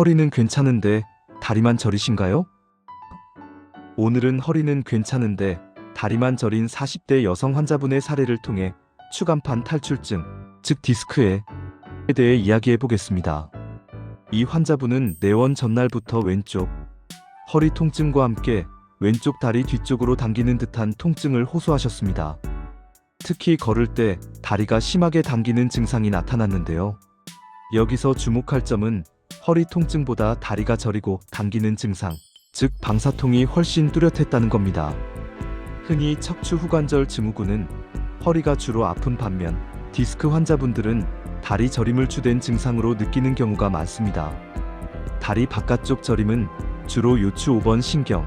허리는 괜찮은데 다리만 저리신가요? 오늘은 허리는 괜찮은데 다리만 저린 40대 여성 환자분의 사례를 통해 추간판 탈출증, 즉 디스크에 대해 이야기해 보겠습니다. 이 환자분은 내원 전날부터 왼쪽 허리 통증과 함께 왼쪽 다리 뒤쪽으로 당기는 듯한 통증을 호소하셨습니다. 특히 걸을 때 다리가 심하게 당기는 증상이 나타났는데요. 여기서 주목할 점은 허리 통증보다 다리가 저리고 당기는 증상, 즉 방사통이 훨씬 뚜렷했다는 겁니다. 흔히 척추 후관절 증후군은 허리가 주로 아픈 반면 디스크 환자분들은 다리 저림을 주된 증상으로 느끼는 경우가 많습니다. 다리 바깥쪽 저림은 주로 요추 5번 신경,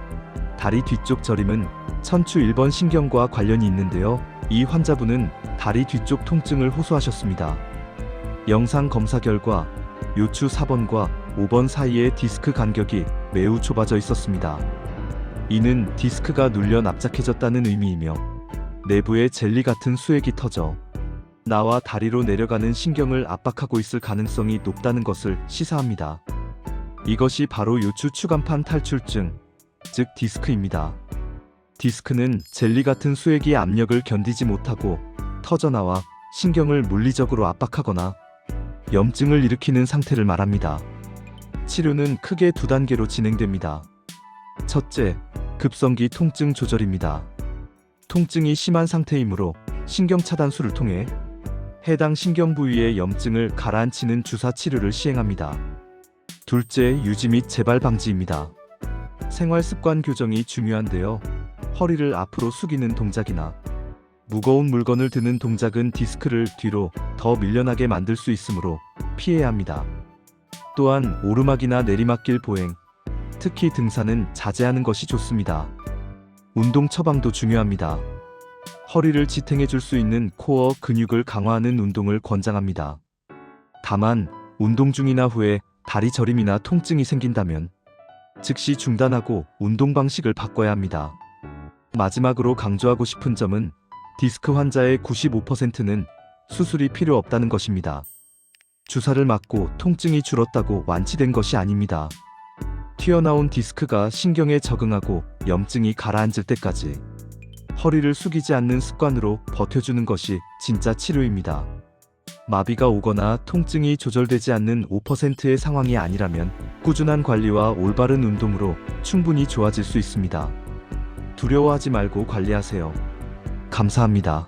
다리 뒤쪽 저림은 천추 1번 신경과 관련이 있는데요. 이 환자분은 다리 뒤쪽 통증을 호소하셨습니다. 영상 검사 결과 요추 4번과 5번 사이의 디스크 간격이 매우 좁아져 있었습니다. 이는 디스크가 눌려 납작해졌다는 의미이며 내부에 젤리 같은 수액이 터져 나와 다리로 내려가는 신경을 압박하고 있을 가능성이 높다는 것을 시사합니다. 이것이 바로 요추 추간판 탈출증, 즉 디스크입니다. 디스크는 젤리 같은 수액이 압력을 견디지 못하고 터져나와 신경을 물리적으로 압박하거나 염증을 일으키는 상태를 말합니다. 치료는 크게 두 단계로 진행됩니다. 첫째, 급성기 통증 조절입니다. 통증이 심한 상태이므로 신경 차단술을 통해 해당 신경 부위의 염증을 가라앉히는 주사 치료를 시행합니다. 둘째, 유지 및 재발 방지입니다. 생활 습관 교정이 중요한데요. 허리를 앞으로 숙이는 동작이나 무거운 물건을 드는 동작은 디스크를 뒤로 더 밀려나게 만들 수 있으므로 피해야 합니다. 또한 오르막이나 내리막길 보행, 특히 등산은 자제하는 것이 좋습니다. 운동 처방도 중요합니다. 허리를 지탱해 줄 수 있는 코어 근육을 강화하는 운동을 권장합니다. 다만 운동 중이나 후에 다리 저림이나 통증이 생긴다면 즉시 중단하고 운동 방식을 바꿔야 합니다. 마지막으로 강조하고 싶은 점은 디스크 환자의 95%는 수술이 필요 없다는 것입니다. 주사를 맞고 통증이 줄었다고 완치된 것이 아닙니다. 튀어나온 디스크가 신경에 적응하고 염증이 가라앉을 때까지 허리를 숙이지 않는 습관으로 버텨주는 것이 진짜 치료입니다. 마비가 오거나 통증이 조절되지 않는 5%의 상황이 아니라면 꾸준한 관리와 올바른 운동으로 충분히 좋아질 수 있습니다. 두려워하지 말고 관리하세요. 감사합니다.